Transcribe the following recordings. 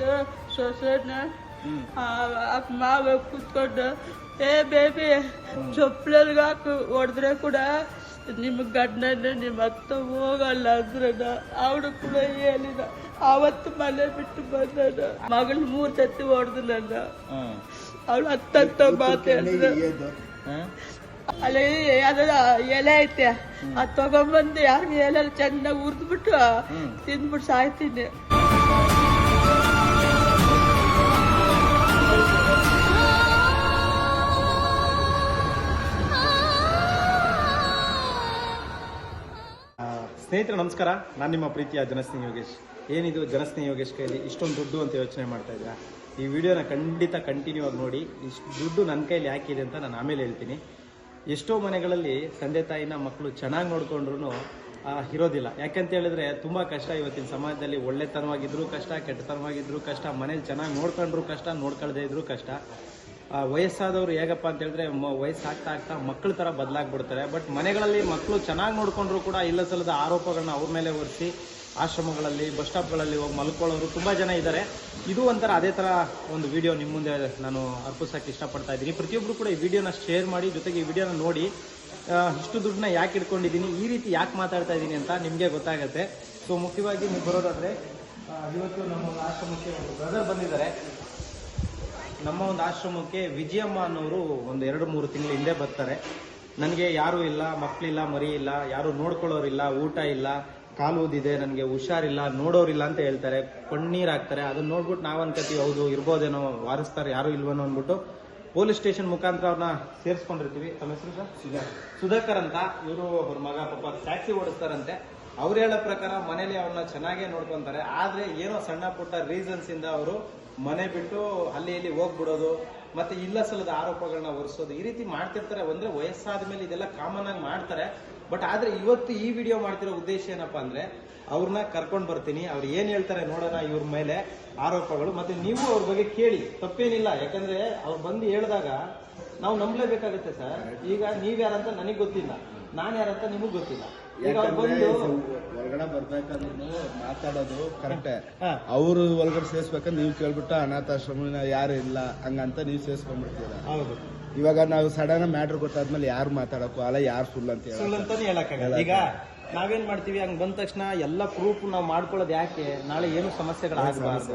ಮತ್ತು ಸೊಸೆನ ಮಾವ ಕೂತ್ಕೊಂಡು ಏ ಬೇಬಿ ಚೊಪ್ಪಲಿಗೆ ಹಾಕಿ ಹೊಡೆದ್ರೆ ಕೂಡ ನಿಮ್ಮ ಗಂಡನ ನಿಮ್ಮ ಅತ್ತ ಹೋಗಲ್ಲ ಅಂದ್ರನ. ಅವಳು ಕೂಡ ಹೇಳಿದ ಅವತ್ತು ಮನೆ ಬಿಟ್ಟು ಬಂದದ ಮಗಳು ಮೂರು ಸತಿ ಹೊಡೆದು ನನ್ನ. ಅವಳು ಹತ್ತತ್ತ ಮಾತಾಡಿದ್ರು ಅಲ್ಲಿ ಅದರ ಎಲೆ ಐತೆ ಅದು ತಗೊಂಬಂದು ಯಾರು ಎಲೆ ಚೆನ್ನಾಗಿ ಹುರಿದ್ಬಿಟ್ಟು ತಿಂದ್ಬಿಟ್ಟು ಸಾಯ್ತೀನಿ. ಸ್ನೇಹಿತರೆ, ನಮಸ್ಕಾರ. ನಾನು ನಿಮ್ಮ ಪ್ರೀತಿಯ ಜನಸ್ನೇಹಿ ಯೋಗೇಶ್. ಏನಿದು ಜನಸ್ನೇಹಿ ಯೋಗೇಶ್ ಕೈಲಿ ಇಷ್ಟೊಂದು ದುಡ್ಡು ಅಂತ ಯೋಚನೆ ಮಾಡ್ತಾ ಇದ್ದೀರಾ? ಈ ವಿಡಿಯೋನ ಖಂಡಿತ ಕಂಟಿನ್ಯೂ ಆಗಿ ನೋಡಿ. ಇಷ್ಟು ದುಡ್ಡು ನನ್ನ ಕೈಲಿ ಯಾಕಿದೆ ಅಂತ ನಾನು ಆಮೇಲೆ ಹೇಳ್ತೀನಿ. ಎಷ್ಟೋ ಮನೆಗಳಲ್ಲಿ ತಂದೆ, ತಾಯಿನ ಮಕ್ಕಳು ಚೆನ್ನಾಗಿ ನೋಡ್ಕೊಂಡ್ರು ಇರೋದಿಲ್ಲ. ಯಾಕಂತ ಹೇಳಿದ್ರೆ ತುಂಬ ಕಷ್ಟ ಇವತ್ತಿನ ಸಮಾಜದಲ್ಲಿ. ಒಳ್ಳೆತನವಾಗಿದ್ರು ಕಷ್ಟ, ಕೆಟ್ಟತನವಾಗಿದ್ರು ಕಷ್ಟ. ಮನೇಲಿ ಚೆನ್ನಾಗಿ ನೋಡ್ಕೊಂಡ್ರು ಕಷ್ಟ, ನೋಡ್ಕೊಳ್ದೇ ಇದ್ರು ಕಷ್ಟ. ವಯಸ್ಸಾದವ್ರು ಹೇಗಪ್ಪ ಅಂತ ಹೇಳಿದ್ರೆ ವಯಸ್ಸಾಗ್ತಾ ಆಗ್ತಾ ಮಕ್ಕಳ ಥರ ಬದಲಾಗ್ಬಿಡ್ತಾರೆ. ಬಟ್ ಮನೆಗಳಲ್ಲಿ ಮಕ್ಕಳು ಚೆನ್ನಾಗಿ ನೋಡ್ಕೊಂಡ್ರು ಕೂಡ ಇಲ್ಲ ಸಲದ ಆರೋಪಗಳನ್ನ ಅವ್ರ ಮೇಲೆ ಹೊರಿಸಿ, ಆಶ್ರಮಗಳಲ್ಲಿ, ಬಸ್ ಸ್ಟಾಪ್ಗಳಲ್ಲಿ ಹೋಗಿ ಮಲ್ಕೊಳ್ಳೋರು ತುಂಬ ಜನ ಇದ್ದಾರೆ ಇದು ಒಂಥರ ಅದೇ ಥರ ಒಂದು ವಿಡಿಯೋ ನಿಮ್ಮ ಮುಂದೆ ನಾನು ಅರ್ಪಿಸೋಕ್ಕೆ ಇಷ್ಟಪಡ್ತಾ ಇದ್ದೀನಿ. ಪ್ರತಿಯೊಬ್ಬರು ಕೂಡ ಈ ವಿಡಿಯೋನ ಶೇರ್ ಮಾಡಿ, ಜೊತೆಗೆ ಈ ವಿಡಿಯೋನ ನೋಡಿ ಇಷ್ಟು ದುಡ್ಡನ್ನ ಯಾಕೆ ಇಟ್ಕೊಂಡಿದ್ದೀನಿ, ಈ ರೀತಿ ಯಾಕೆ ಮಾತಾಡ್ತಾ ಇದ್ದೀನಿ ಅಂತ ನಿಮಗೆ ಗೊತ್ತಾಗುತ್ತೆ. ಸೊ ಮುಖ್ಯವಾಗಿ ನೀವು ಬರೋದಾದರೆ ಇವತ್ತು ನಮ್ಮ ಆಶ್ರಮಕ್ಕೆ ಒಂದು ಬ್ರದರ್ ಬಂದಿದ್ದಾರೆ. ನಮ್ಮ ಒಂದು ಆಶ್ರಮಕ್ಕೆ ವಿಜಯಮ್ಮ ಅನ್ನೋರು ಒಂದು ಎರಡು ಮೂರು ತಿಂಗಳ ಹಿಂದೆ ಬರ್ತಾರೆ. ನನಗೆ ಯಾರೂ ಇಲ್ಲ ಮಕ್ಕಳಿಲ್ಲ ಮರಿ ಇಲ್ಲ ಯಾರು ನೋಡ್ಕೊಳ್ಳೋರಿಲ್ಲ ಊಟ ಇಲ್ಲ ಕಾಲು ಊದಿದೆ ನನಗೆ ಹುಷಾರಿಲ್ಲ ನೋಡೋರಿಲ್ಲ ಅಂತ ಹೇಳ್ತಾರೆ. ಕಣ್ಣೀರ್ ಹಾಕ್ತಾರೆ. ಅದನ್ನ ನೋಡ್ಬಿಟ್ಟು ನಾವು ಅನ್ಕೋತೀವಿ ಹೌದು ಇರ್ಬೋದೇನೋ ವಾರಿಸ್ತಾರೆ ಯಾರು ಇಲ್ವೇನೋ ಅಂದ್ಬಿಟ್ಟು ಪೊಲೀಸ್ ಸ್ಟೇಷನ್ ಮುಖಾಂತರ ಅವ್ರನ್ನ ಸೇರಿಸ್ಕೊಂಡಿರ್ತೀವಿ. ತಮ್ಮ ಹೆಸರು ಸರ್? ಸುಧಾಕರ್ ಅಂತ. ಇವರು ಅವ್ರ ಮಗ ಪಾಪ ಟ್ಯಾಕ್ಸಿ ಓಡಿಸ್ತಾರಂತೆ. ಅವ್ರು ಹೇಳೋ ಪ್ರಕಾರ ಮನೇಲಿ ಅವ್ರನ್ನ ಚೆನ್ನಾಗೇ ನೋಡ್ಕೊಂತಾರೆ. ಆದ್ರೆ ಏನೋ ಸಣ್ಣ ಪುಟ್ಟ ರೀಸನ್ಸ್ ಇಂದ ಅವರು ಮನೆ ಬಿಟ್ಟು ಅಲ್ಲಿ ಇಲ್ಲಿ ಹೋಗ್ಬಿಡೋದು ಮತ್ತೆ ಇಲ್ಲ ಸಲದ ಆರೋಪಗಳನ್ನ ಹೊರಿಸೋದು ಈ ರೀತಿ ಮಾಡ್ತಿರ್ತಾರೆ. ಅಂದ್ರೆ ವಯಸ್ಸಾದ ಮೇಲೆ ಇದೆಲ್ಲ ಕಾಮನ್ ಆಗಿ ಮಾಡ್ತಾರೆ. ಬಟ್ ಆದ್ರೆ ಇವತ್ತು ಈ ವಿಡಿಯೋ ಮಾಡ್ತಿರೋ ಉದ್ದೇಶ ಏನಪ್ಪಾ ಅಂದ್ರೆ ಅವ್ರನ್ನ ಕರ್ಕೊಂಡ್ ಬರ್ತೀನಿ ಅವ್ರು ಏನ್ ಹೇಳ್ತಾರೆ ನೋಡೋಣ ಇವ್ರ ಮೇಲೆ ಆರೋಪಗಳು. ಮತ್ತೆ ನೀವು ಅವ್ರ ಬಗ್ಗೆ ಕೇಳಿ ತಪ್ಪೇನಿಲ್ಲ. ಯಾಕಂದ್ರೆ ಅವ್ರು ಬಂದು ಹೇಳಿದಾಗ ನಾವು ನಂಬಲೇಬೇಕಾಗುತ್ತೆ ಸರ್. ಈಗ ನೀವ್ ಯಾರಂತ ನನಗ್ ಗೊತ್ತಿಲ್ಲ ನಾನು ಯಾರಂತ ನಿಮಗ್ ಗೊತ್ತಿಲ್ಲ. ಈಗ ಅವ್ರು ಬಂದು ಬರ್ಬೇಕಂದ್ರೂ ಮಾತಾಡೋದು ಕರೆಕ್ಟೇ. ಅವರು ಒಳಗಡೆ ಸೇರ್ಸ್ಬೇಕಂದ್ರೆ ನೀವು ಕೇಳ್ಬಿಟ್ಟು ಅನಾಥಾಶ್ರಮ ಯಾರು ಇಲ್ಲ ಹಂಗಂತ ನೀವು ಸೇರ್ಸ್ಕೊಂಡ್ಬಿಡ್ತೀರ? ಹೌದು. ಇವಾಗ ನಾವು ಸಡನ್ ಮ್ಯಾಟರ್ ಗೊತ್ತಾದ್ಮೇಲೆ ಯಾರು ಮಾತಾಡಕ್ಕೂ ಅಲ್ಲ ಯಾರು ಸುಳ್ಳು ಅಂತ ಹೇಳ ಸುಳ್ಳು ಅಂತಾನೆ ಹೇಳಕ್ಕಾಗಲ್ಲ. ಈಗ ನಾವೇನ್ ಮಾಡ್ತೀವಿ ಹಂಗ್ ಬಂದ ತಕ್ಷಣ ಎಲ್ಲ ಪ್ರೂಫ್ ನಾವು ಮಾಡ್ಕೊಳ್ಳೋದು ಯಾಕೆ? ನಾಳೆ ಏನು ಸಮಸ್ಯೆಗಳಾಗಬಾರ್ದು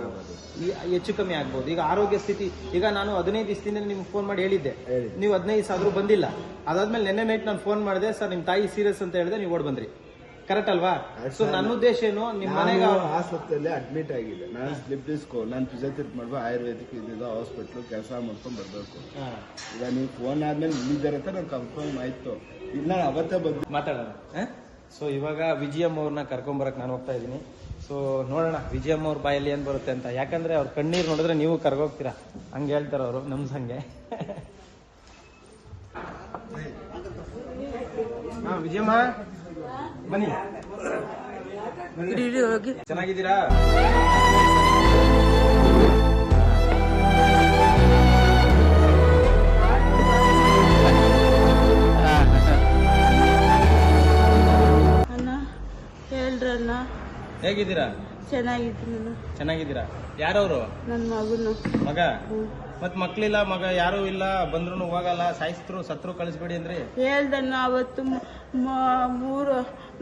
ಈ ಹೆಚ್ಚು ಕಮ್ಮಿ ಆಗ್ಬೋದು. ಈಗ ಆರೋಗ್ಯ ಸ್ಥಿತಿ ಈಗ ನಾನು ಹದಿನೈದು ದಿವಸದಿಂದ ನಿಮ್ಗೆ ಫೋನ್ ಮಾಡಿ ಹೇಳಿದ್ದೆ. ಹೇಳಿ. ನೀವು ಹದಿನೈದು ಸಾವಿರ ಬಂದಿಲ್ಲ. ಅದಾದ್ಮೇಲೆ ನೆನ್ನೆ ನೈಟ್ ನಾನು ಫೋನ್ ಮಾಡಿದೆ ಸರ್ ನಿಮ್ ತಾಯಿ ಸೀರಿಯಸ್ ಅಂತ ಹೇಳಿದೆ ನೀವು ಓಡ್ ಬಂದ್ರಿ. ಕರೆಕ್ಟ್ ಅಲ್ವಾ? ಸೊ ನನ್ನ ಉದ್ದೇಶ ಏನು? ನಿಮ್ಮ ಮನೆಗೆ ಆಸ್ಪತ್ರೆಯಲ್ಲಿ ಅಡ್ಮಿಟ್ ಆಗಿದೆ ನಾನು ಸ್ಲಿಪ್ ಡಿಸ್ಕೋ ನಾನು ಫಿಸಿಯೋಥೆರಪಿ ಮಾಡುವ ಆಯುರ್ವೇದಿಕ್ ಇದ್ದಿದ್ದು ಹಾಸ್ಪಿಟ್ಲು ಕೆಲಸ ಮಾಡ್ಕೊಂಡು ಬರಬೇಕು. ಈಗ ನೀವು ಫೋನ್ ಆದ್ಮೇಲೆ ಇಲ್ಲಿದ್ದಾರೆ ಅಂತ ನಾನು ಕನ್ಫರ್ಮ್ ಆಯ್ತು. ಇಲ್ಲ ನಾನು ಅವತ್ತೇ ಬಂದು ಮಾತಾಡೋಣ. ಸೊ ಇವಾಗ ವಿಜಯಮ್ಮ ಅವ್ರನ್ನ ಕರ್ಕೊಂಬರಕ್ಕೆ ನಾನು ಹೋಗ್ತಾ ಇದ್ದೀನಿ. ಸೊ ನೋಡೋಣ ವಿಜಯಮ್ಮ ಅವ್ರ ಬಾಯಲ್ಲಿ ಏನು ಬರುತ್ತೆ ಅಂತ. ಯಾಕಂದ್ರೆ ಅವ್ರ ಕಣ್ಣೀರು ನೋಡಿದ್ರೆ ನೀವು ಕರ್ಗೋಗ್ತೀರಾ? ಹಂಗೆ ಹೇಳ್ತಾರೆ ಅವರು ನಮ್ಮ ಸಂಗೆ ವಿಜಯಮ್ಮ. ಬನ್ನಿ. ಚೆನ್ನಾಗಿದ್ದೀರಾ? ಅಣ್ಣ ಹೇಳ್ರಣ್ಣ ಹೇಗಿದ್ದೀರಾ? ಚೆನ್ನಾಗಿದ್ದೀನಿ. ನಾನು ಚೆನ್ನಾಗಿದ್ದೀರಾ? ಯಾರವರು? ನನ್ನ ಮಗನು. ಮಗ? ಮತ್ ಮಕ್ಳಿಲ್ಲ ಮಗ ಯಾರು ಇಲ್ಲ ಬಂದ್ರು ಹೋಗಲ್ಲ ಸಾಯಿಸ್ತರು ಸತ್ರು ಕಳಿಸ್ಬೇಡಿ ಅಂದ್ರಿ? ಹೇಳ್ದಣ್ಣ ಅವತ್ತು ಮೂರು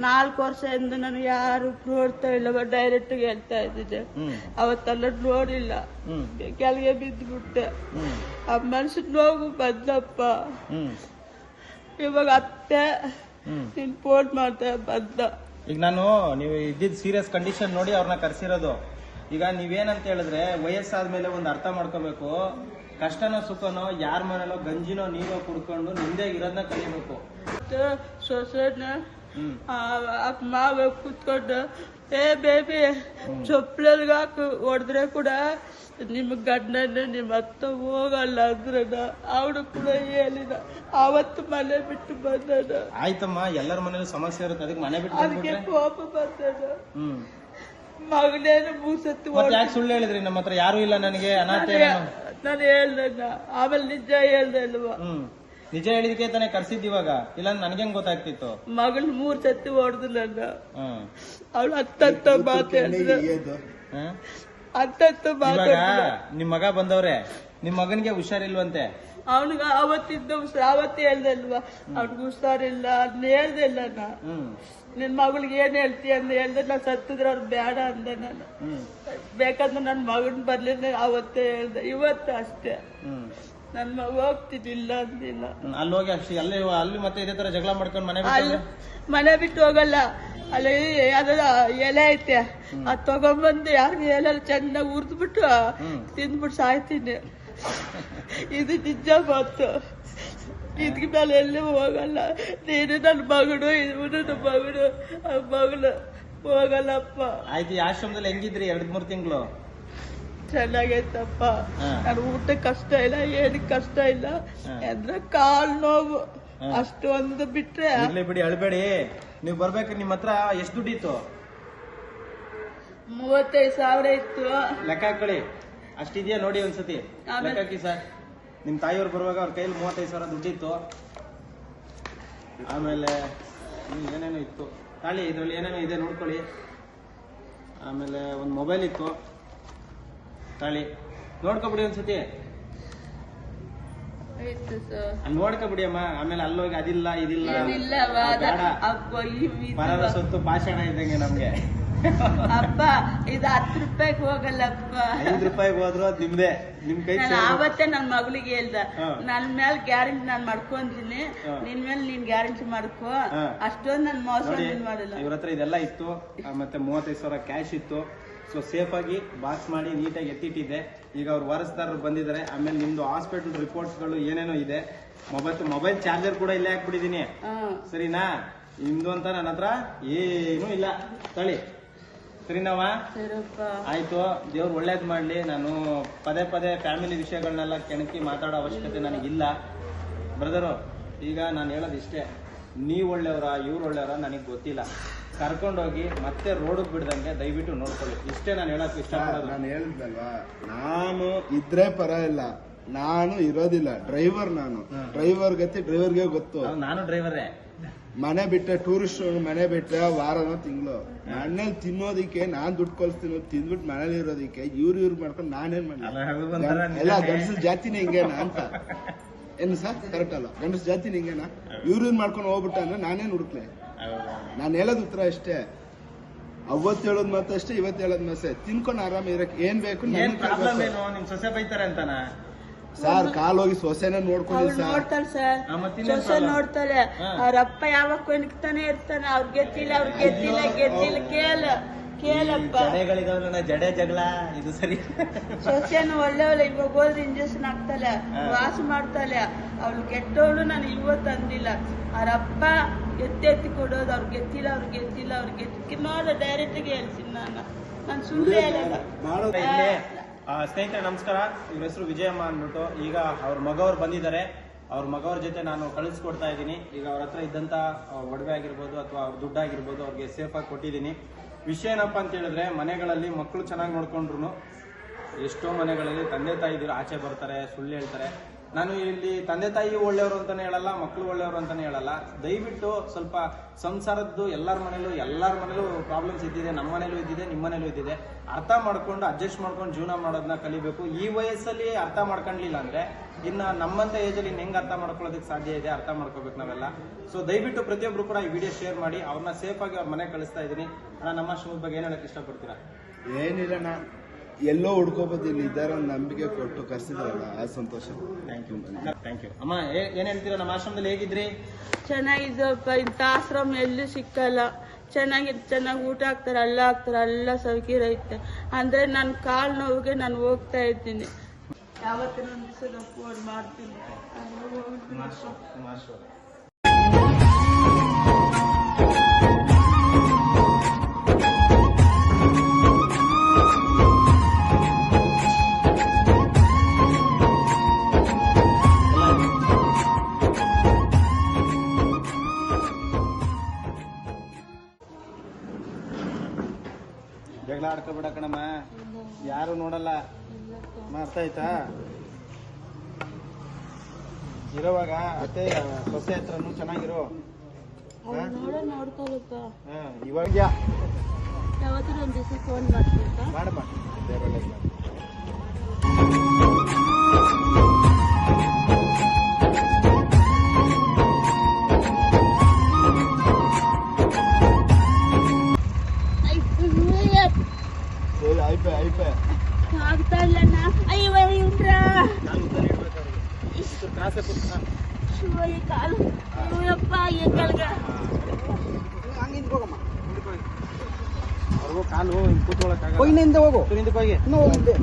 ನಾಲ್ಕು ವರ್ಷದಿಂದ ನನಗೆ ಯಾರು ನೋಡ್ತಾ ಇಲ್ಲ ಡೈರೆಕ್ಟ್ ಹೇಳ್ತಾ ಇದ್ದಿದ್ದೆ. ಅವತ್ತೆಲ್ಲ ನೋಡಿಲ್ಲ. ಕೆಳಗೆ ಬಿದ್ದುಬಿಟ್ಟೆ ಬಿಟ್ಟೆ ಆ ಮನ್ಸಿನ ನೋವು ಬಂದಪ್ಪ. ಇವಾಗ ಅತ್ತೆ ನೀನ್ ಫೋನ್ ಮಾಡ್ತಾ ಬಂದ. ಈಗ ನಾನು ನೀವು ಇದ್ದಿದ್ ಸೀರಿಯಸ್ ಕಂಡೀಷನ್ ನೋಡಿ ಅವ್ರನ್ನ ಕರ್ಸಿರೋದು. ಈಗ ನೀವೇನಂತ ಹೇಳಿದ್ರೆ ವಯಸ್ಸಾದ ಮೇಲೆ ಒಂದು ಅರ್ಥ ಮಾಡ್ಕೋಬೇಕು. ಕಷ್ಟನೋ ಸುಖನೋ ಯಾರ ಮನೇಲೋ ಗಂಜಿನೋ ನೀರೋ ಕುಡ್ಕೊಂಡು ನಿಂದೆ ಇರೋದನ್ನ ಕಲಿಬೇಕು. ಸೊಸೆನ ಮಾವ ಕೂತ್ಕೊಂಡು ಏ ಬೇಬಿ ಚೊಪ್ಪಲಿಗೆ ಹಾಕಿ ಹೊಡೆದ್ರೆ ಕೂಡ ನಿಮ್ಮ ಗಂಡನ ನಿಮ್ಮ ಅತ್ತ ಹೋಗಲ್ಲ ಅಂದ್ರೆ ಅವಳು ಕೂಡ ಹೇಳಿದ ಅವತ್ತು ಮನೆ ಬಿಟ್ಟು ಬಂದದ ಆಯ್ತಮ್ಮ ಎಲ್ಲರ ಮನೇಲಿ ಸಮಸ್ಯೆ ಇರುತ್ತೆ ಅದಕ್ಕೆ ಮನೆ ಬಿಟ್ಟು ಅದಕ್ಕೆ ಕೋಪ ಬಂದದ ಹ್ಮ್. ಮಗನೇನು ಮೂಸತ್ತು ಮತ್ತೆ ಯಾಕೆ ಸುಳ್ಳು ಹೇಳಿದ್ರಿ? ನಮ್ಮ ಹತ್ರ ಯಾರು ಇಲ್ಲ ನನಗೆ ಅನಾಥ ನಾನು ಹೇಳ್ದೆ ಆಮೇಲೆ ನಿಜ ಹೇಳ್ದೆ ಅಲ್ವಾ? ಹ್ಮ್. ನಿಜ ಹೇಳಿದಕ್ಕೆ ತಾನೇ ಕರ್ಸಿದ್ ಇವಾಗ? ಇಲ್ಲ ನನಗೇನ್ ಗೊತ್ತಾಗ್ತಿತ್ತು? ಮಗಳು ಮೂರ್ ಸತಿ ಹೊಡೆದು ನನ್ನ. ಹ್ಮ್ ಅವಳು ಹತ್ತತ್ತ ಮಾತು ಇದು ಹ್ಮ್? ಅಂತಂತ ಇವಾಗ ಮಾತಾಡ್ತಿಲ್ಲ ನಿಮ್ ಮಗ ಬಂದವ್ರೆ ನಿಮ್ ಮಗನಿಗೆ ಹುಷಾರಿಲ್ವಂತೆ? ಅವನಿಗೆ ಅವತ್ತಿದ್ದ ಹುಷಾರ್ ಅವತ್ತೇ ಹೇಳ್ದಲ್ವಾ ಅವ್ನಿಗೆ ಹುಷಾರಿಲ್ಲ ಅದ್ನ ಹೇಳ್ದೆ ಇಲ್ಲ ನಾ ಹ್ಮ್. ನಿನ್ ಮಗಳಿಗೆ ಏನ್ ಹೇಳ್ತೀಯ ಅಂತ ಹೇಳಿದ್ರೆ ನಾ ಸತ್ತಿದ್ರೆ ಅವ್ರು ಬೇಡ ಅಂದೆ ನಾನು. ಬೇಕಂದ್ರೆ ನನ್ನ ಮಗನ್ ಬರ್ಲಿಲ್ಲ ಅವತ್ತೇ ಹೇಳ್ದೆ. ಇವತ್ತು ಅಷ್ಟೇ. ನನ್ನ ನನ್ ಮಗ ಹೋಗ್ತಿದ್ದಿಲ್ಲ ಅಂದಿಲ್ಲ. ಅಲ್ಲಿ ಹೋಗಿ ಅಷ್ಟೇ ಅಲ್ಲಿ ಅಲ್ಲಿ ಮತ್ತೆ ಇದೇ ತರ ಜಗಳ ಮಾಡ್ಕೊಂಡು ಮನೆ ಅಲ್ಲಿ ಮನೆ ಬಿಟ್ಟು ಹೋಗಲ್ಲ. ಅಲ್ಲಿ ಯಾವ್ದು ಎಲೆ ಐತೆ. ಅದ್ ತಗೊಂಬಂದು ಯಾರಿಗೂ ಎಲೆ ಚೆನ್ನಾಗಿ ಹುರಿದ್ಬಿಟ್ಟು ಹ್ಮ್. ತಿಂದ್ಬಿಟ್ಟು ಸಾಯ್ತೀನಿ. ಇದು ನಿಜ ಮಾತು. ಇದ್ಕ ಮೇಲೆ ಎಲ್ಲೂ ಹೋಗಲ್ಲ. ನೀನು ನನ್ನ ಮಗಳು ಇವನು ನನ್ನ ಮಗಳು ಆ ಮಗನು ಹೋಗಲ್ಲಪ್ಪ. ಆಯ್ತು ಈ ಆಶ್ರಮದಲ್ಲಿ ಹೆಂಗಿದ್ರಿ ಎರಡ್ ಮೂರ್ ತಿಂಗಳು? ಚೆನ್ನಾಗೈತಪ್ಪ. ನನ್ ಊಟ ಕಷ್ಟ ಇಲ್ಲ ಏನಕ್ಕೆ ಕಷ್ಟ ಇಲ್ಲ. ಅಂದ್ರೆ ಕಾಲ್ ನೋವು. ಅಷ್ಟು ಒಂದು ಬಿಟ್ರೆ ಇರ್ಲಿ ಬಿಡಿ ಅಳ್ಬೇಡಿ. ನೀವು ಬರ್ಬೇಕು ನಿಮ್ ಹತ್ರ ಎಷ್ಟು ದುಡ್ಡಿತ್ತು ಮೂವತ್ತೈದು ಸಾವಿರ ಇತ್ತು. ಲೆಕ್ಕ ಹಾಕೊಳ್ಳಿ ಅಷ್ಟಿದ್ಯಾ ನೋಡಿ ಒಂದ್ಸತಿ. ಲೆಕ್ಕಕ್ಕೆ ಲೆಕ್ಕ ಸರ್. ನಿಮ್ ತಾಯಿಯವ್ರು ಬರುವಾಗ ಅವ್ರ ಕೈಲಿ ಮೂವತ್ತೈದು ಸಾವಿರ ದುಡ್ಡಿತ್ತು. ಆಮೇಲೆ ಏನೇನು ಇತ್ತು. ತಾಳಿ ಇದ್ರಲ್ಲಿ ಏನೇನೋ ಇದೆ ನೋಡ್ಕೊಳ್ಳಿ. ಆಮೇಲೆ ಒಂದು ಮೊಬೈಲ್ ಇತ್ತು. ತಾಳಿ ನೋಡ್ಕೊಬಿಡಿ ಒಂದ್ಸತಿ. ನೋಡ್ಕೊಬಿಡಿ ಅಮ್ಮ. ಆಮೇಲೆ ಅಲ್ಲೋಗಿ ಅದಿಲ್ಲ ಇದಿಲ್ಲ. ಪರರ ಸೊತ್ತು ಭಾಷಣ ಇದ್ದಂಗೆ ನಮ್ಗೆ. ಅಪ್ಪ ಇದು ಹತ್ತು ರೂಪಾಯಿಗೆ ಹೋಗಲ್ಲಪ್ಪ ಐದು ರೂಪಾಯಿಗೆ ಹೋದ್ರು ಅದ್ ನಿಮ್ದೇ. ನಿಮ್ ಕೈ ನಾನು ಆವತ್ತೇ ನನ್ನ ಮಗಳಿಗೆ ಹೇಳ್ದ. ನನ್ ಮೇಲೆ ಗ್ಯಾರಂಟಿ ನಾನು ಮಾಡ್ಕೊಂಡಿನಿ. ನಿನ್ ಮೇಲೆ ನೀನ್ ಗ್ಯಾರಂಟಿ ಮಾಡ್ಕೋ. ಅಷ್ಟೊಂದ್ ಅಷ್ಟೊಂದು ನನ್ ಮೋಸ ನೀನ್ ಮಾಡಲ್ಲ. ಇವ್ರ ಹತ್ರ ಇದೆಲ್ಲ ಇತ್ತು. ಆ, ಮತ್ತೆ ಮೂವತ್ತೈದು ಸಾವಿರ ಕ್ಯಾಶ್ ಇತ್ತು. ಸೊ ಸೇಫ್ ಆಗಿ ಬಾಕ್ಸ್ ಮಾಡಿ ನೀಟಾಗಿ ಎತ್ತಿಟ್ಟಿದ್ದೆ. ಈಗ ಅವ್ರು ವಾರಸ್ದಾರರು ಬಂದಿದ್ದಾರೆ ಆಮೇಲೆ ನಿಮ್ದು ಹಾಸ್ಪಿಟಲ್ ರಿಪೋರ್ಟ್ಸ್ಗಳು ಏನೇನೋ ಇದೆ. ಮೊಬೈಲ್ ಮೊಬೈಲ್ ಚಾರ್ಜರ್ ಕೂಡ ಇಲ್ಲೇ ಹಾಕ್ಬಿಟ್ಟಿದೀನಿ. ಸರಿನಾ? ನಿಮ್ದು ಅಂತ ನನ್ನ ಹತ್ರ ಏನೂ ಇಲ್ಲ. ತಳಿ. ಸರಿನಾವಾ ಸರಪ್ಪ ಆಯ್ತು ದೇವ್ರು ಒಳ್ಳೇದ್ ಮಾಡ್ಲಿ. ನಾನು ಪದೇ ಪದೇ ಫ್ಯಾಮಿಲಿ ವಿಷಯಗಳನ್ನೆಲ್ಲ ಕೆಣಕಿ ಮಾತಾಡೋ ಅವಶ್ಯಕತೆ ನನಗಿಲ್ಲ. ಬ್ರದರು ಈಗ ನಾನು ಹೇಳೋದು ಇಷ್ಟೇ. ನೀವು ಒಳ್ಳೆಯವರ ಇವ್ರು ಒಳ್ಳೆಯವರ ನನಗೆ ಗೊತ್ತಿಲ್ಲ. ಕರ್ಕೊಂಡೋಗಿ ಮತ್ತೆ ರೋಡಿಗೆ ಬಿಡ್ದಂಗೆ ದಯವಿಟ್ಟು ನೋಡ್ಕೊಳ್ಳಿ. ಇಷ್ಟೇ ನಾನು ಹೇಳಕ್ ಇಷ್ಟಪಡೋದು. ನಾನು ಹೇಳಿದ್ನಲ್ವಾ ನಾನು ಇದ್ರೆ ಪರ ಇಲ್ಲ. ನಾನು ಇರೋದಿಲ್ಲ. ಡ್ರೈವರ್ ನಾನು. ಡ್ರೈವರ್ ಗತಿ ಡ್ರೈವರ್ಗೆ ಗೊತ್ತು. ನಾನು ಡ್ರೈವರೇ ಮನೆ ಬಿಟ್ಟೆ ಟೂರಿಸ್ಟ್ ಮನೆ ಬಿಟ್ಟೆ ವಾರನೋ ತಿಂಗಳು. ಮನೇಲಿ ತಿನ್ನೋದಿಕ್ಕೆ ನಾನ್ ದುಡ್ಡು ಕಲ್ಸ್ತೀನಿ ತಿಂದ್ಬಿಟ್ಟು ಮನೇಲಿ ಇರೋದಿಕ್ಕೆ ಇವ್ರು ಇವ್ರು ಮಾಡ್ಕೊಂಡು ನಾನೇನ್ ಮಾಡಿಲ್ಲ ಎಲ್ಲ. ಗಂಡಸ ಜಾತಿನೇ ಹಿಂಗೇನಾ ಅಂತ. ಏನು ಸರ್? ಕರೆಕ್ಟ್ ಅಲ್ಲ. ಗಂಡಸ ಜಾತಿನ ಹಿಂಗೇನಾ? ಇವ್ರು ಇವ್ರು ಮಾಡ್ಕೊಂಡು ಹೋಗ್ಬಿಟ್ಟ ಅಂದ್ರೆ ನಾನೇನ್ ಹುಡುಕ್ಲೆ? ನಾನು ಹೇಳೋದು ಉತ್ತರ ಅಷ್ಟೇ. ಅವತ್ತು ಹೇಳೋದ್ ಮಾತು ಅಷ್ಟೇ ಇವತ್ತು ಹೇಳೋದ್ ಮಾಸೆ ತಿನ್ಕೊಂಡು ಆರಾಮ ಇರಕ್ಕೆ ಏನ್ ಬೇಕು ಸೊಸೆ ಬೈತಾರೆ ಅಂತಾನ? ಸರ್ ಕಾಲ್ ಹೋಗಿ ಸೊಸೆನ ನೋಡ್ಕೊಂಡು ನೋಡ್ತಾಳೆ ಸರ್. ಸೊಸೆ ನೋಡ್ತಾರೆ. ನೋಡ್ತಾಳೆ ಅಪ್ಪ ಅವ್ರಪ್ಪ ಯಾವಾಗ ಕೊನಿಕ್ತಾನೆ ಇರ್ತಾನೆ. ಅವ್ರ ಗೆದ್ದಿಲ್ಲ ಅವ್ರ ಗೆದ್ದಿಲ್ಲ ಗೆದ್ದಿಲ್ಲ. ಕೇಳ ಕೇಳಪ್ಪ. ಜಡೆ ಜಗಳ ಇದು ಸರಿ. ಸೊಸೆನು ಒಳ್ಳೆ ಇವಾಗ ಹೋದ್ರೆ ಇಂಜೆಕ್ಷನ್ ಹಾಕ್ತಾಳೆ. ವಾಸ ಮಾಡ್ತಾಳೆ. ಅವ್ಳು ಕೆಟ್ಟವಳು ನಾನು ಇವತ್ತು ಅಂದಿಲ್ಲ. ಅವ್ರ ಅಪ್ಪ ಎತ್ತೆತ್ತಿ ಕೊಡೋದು ಅವ್ರು ಗೆದ್ದಿಲ್ಲ ಅವ್ರು ಗೆದ್ದಿಲ್ಲ ಅವ್ರು ಗೆದ್ದಿ ನೋಡ ಡೈರೆಕ್ಟ್ಗೆ ಹೇಳ್ತೀನಿ ನಾನು. ನಾನು ಸುಳ್ಳು ಹೇಳಲ್ಲ. ಸ್ನೇಹಿತರೆ, ನಮಸ್ಕಾರ. ಇವ್ರ ಹೆಸರು ವಿಜಯಮ್ಮ ಅಂದ್ಬಿಟ್ಟು ಈಗ ಅವ್ರ ಮಗವ್ರು ಬಂದಿದ್ದಾರೆ. ಅವ್ರ ಮಗವ್ರ ಜೊತೆ ನಾನು ಕಳಿಸ್ಕೊಡ್ತಾ ಇದ್ದೀನಿ. ಈಗ ಅವ್ರ ಹತ್ರ ಇದ್ದಂತ ಒಡವೆ ಆಗಿರ್ಬೋದು ಅಥವಾ ಅವ್ರ ದುಡ್ಡು ಆಗಿರ್ಬೋದು ಅವ್ರಿಗೆ ಸೇಫ್ ಆಗಿ ಕೊಟ್ಟಿದ್ದೀನಿ. ವಿಷಯ ಏನಪ್ಪ ಅಂತ ಹೇಳಿದ್ರೆ, ಮನೆಗಳಲ್ಲಿ ಮಕ್ಕಳು ಚೆನ್ನಾಗಿ ನೋಡ್ಕೊಂಡ್ರು ಎಷ್ಟೋ ಮನೆಗಳಲ್ಲಿ ತಂದೆ ತಾಯಿದ್ರು ಆಚೆ ಬರ್ತಾರೆ, ಸುಳ್ಳು ಹೇಳ್ತಾರೆ. ನಾನು ಇಲ್ಲಿ ತಂದೆ ತಾಯಿ ಒಳ್ಳೆಯವರು ಅಂತಾನೆ ಹೇಳಲ್ಲ ಮಕ್ಕಳು ಒಳ್ಳೆಯವರು ಅಂತಾನೆ ಹೇಳಲ್ಲ. ದಯವಿಟ್ಟು ಸ್ವಲ್ಪ ಸಂಸಾರದ್ದು ಎಲ್ಲರ ಮನೇಲೂ ಎಲ್ಲರ ಮನೇಲೂ ಪ್ರಾಬ್ಲಮ್ಸ್ ಇದ್ದಿದೆ, ನಮ್ಮ ಮನೇಲೂ ಇದ್ದಿದೆ, ನಿಮ್ಮ ಮನೇಲೂ ಇದ್ದಿದೆ. ಅರ್ಥ ಮಾಡ್ಕೊಂಡು ಅಡ್ಜಸ್ಟ್ ಮಾಡ್ಕೊಂಡು ಜೀವನ ಮಾಡೋದನ್ನ ಕಲಿಬೇಕು. ಈ ವಯಸ್ಸಲ್ಲಿ ಅರ್ಥ ಮಾಡ್ಕೊಂಡಿಲ್ಲ ಅಂದ್ರೆ ಇನ್ನು ನಮ್ಮಂತ ಏಜಲ್ಲಿ ಹೆಂಗೆ ಅರ್ಥ ಮಾಡ್ಕೊಳ್ಳೋದಕ್ಕೆ ಸಾಧ್ಯ ಇದೆ, ಅರ್ಥ ಮಾಡ್ಕೋಬೇಕು ನಾವೆಲ್ಲ. ಸೊ ದಯವಿಟ್ಟು ಪ್ರತಿಯೊಬ್ರು ಕೂಡ ಈ ವಿಡಿಯೋ ಶೇರ್ ಮಾಡಿ, ಅವ್ರನ್ನ ಸೇಫ್ ಆಗಿ ಅವ್ರ ಮನೆ ಕಳಿಸ್ತಾ ಇದ್ದೀನಿ. ಅಣ್ಣ, ನಮ್ಮ ಆಶ್ರಮದ ಬಗ್ಗೆ ಏನು ಹೇಳಕ್ಕೆ ಇಷ್ಟಪಡ್ತೀರಾ? ಏನಿಲ್ಲ ಎಲ್ಲೋ ಹುಡ್ಕೋಬೋದು ಇಲ್ಲಿ ಇದ್ದಾರೆ ನಂಬಿಕೆ ಕೊಟ್ಟು ಕರ್ಸಿದ್ರಲ್ಲ ಆ ಸಂತೋಷ. ಥ್ಯಾಂಕ್ ಯು ಥ್ಯಾಂಕ್ ಯು ಅಮ್ಮ ಏ- ಏನ್ ಹೇಳ್ತೀರಾ? ನಮ್ಮ ಆಶ್ರಮದಲ್ಲಿ ಹೇಗಿದ್ರಿ? ಚೆನ್ನಾಗಿದ್ದಪ್ಪ ಇಂಥ ಆಶ್ರಮ ಎಲ್ಲೂ ಸಿಕ್ಕಲ್ಲ. ಚೆನ್ನಾಗಿ ಚೆನ್ನಾಗಿ ಊಟ ಹಾಕ್ತಾರೆ ಅಲ್ಲ ಹಾಕ್ತಾರೆ ಎಲ್ಲ ಸೌಕರ್ಯ ಐತೆ ಅಂದ್ರೆ ನನ್ನ ಕಾಲು ನೋವಿಗೆ ನಾನು ಹೋಗ್ತಾ ಇದ್ದೀನಿ. ಯಾವತ್ತಿನ ಒಂದು ದಿವಸ ಫೋನ್ ಮಾಡ್ತೀನಿ. ಜಗಳ ಆಡ್ಕೋಬೇಡ ಕಣಮ್ಮ. ಯಾರು ನೋಡಲ್ಲ. ಆಯ್ತಾ ಇರೋವಾಗ ಅತ್ತೆ ಸೊಸೆ ಹತ್ರನು ಚೆನ್ನಾಗಿರು. ಇವಾಗ ಯಾವತ್ತಿನ ಒಂದು ದಿವಸ ಫೋನ್ ಮಾಡ್ತೀಯಪ್ಪ ಮಾಡಮ್ಮ. ಕಾಲು ಹಿಂಗೆ. ಕೂತ್ಕೊಳ್ಳೋಕ್ಕಾಗಲ್ಲ ಹೋಗಿನಿಂದ ಹೋಗು ಹಿಂದಕ್ಕೆ ಹೋಗಿ ಇನ್ನೂ ಹೋಗಿದ್ದೆ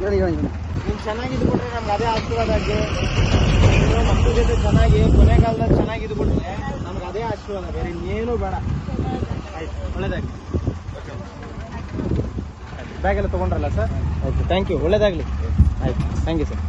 ಹೇಳಿ ಹೇಳಿ ನೀವು ಚೆನ್ನಾಗಿ ನಮ್ಗೆ ಅದೇ ಆಶೀರ್ವಾದ ಆಗಿ ನೀವು ಮಕ್ಕಳ ಜೊತೆ ಚೆನ್ನಾಗಿ ಕೊನೆ ಚೆನ್ನಾಗಿದ್ಬಿಟ್ರೆ ನಮ್ಗೆ ಅದೇ ಆಶೀರ್ವಾದ ಬೇರೆ ಇನ್ನೇನು ಬೇಡ. ಆಯ್ತು ಒಳ್ಳೇದಾಗಲಿ. ಬ್ಯಾಗ್ ಎಲ್ಲ ತೊಗೊಂಡ್ರಲ್ಲ ಸರ್? ಓಕೆ ಥ್ಯಾಂಕ್ ಯು ಒಳ್ಳೇದಾಗಲಿ. ಆಯ್ತು ಥ್ಯಾಂಕ್ ಯು ಸರ್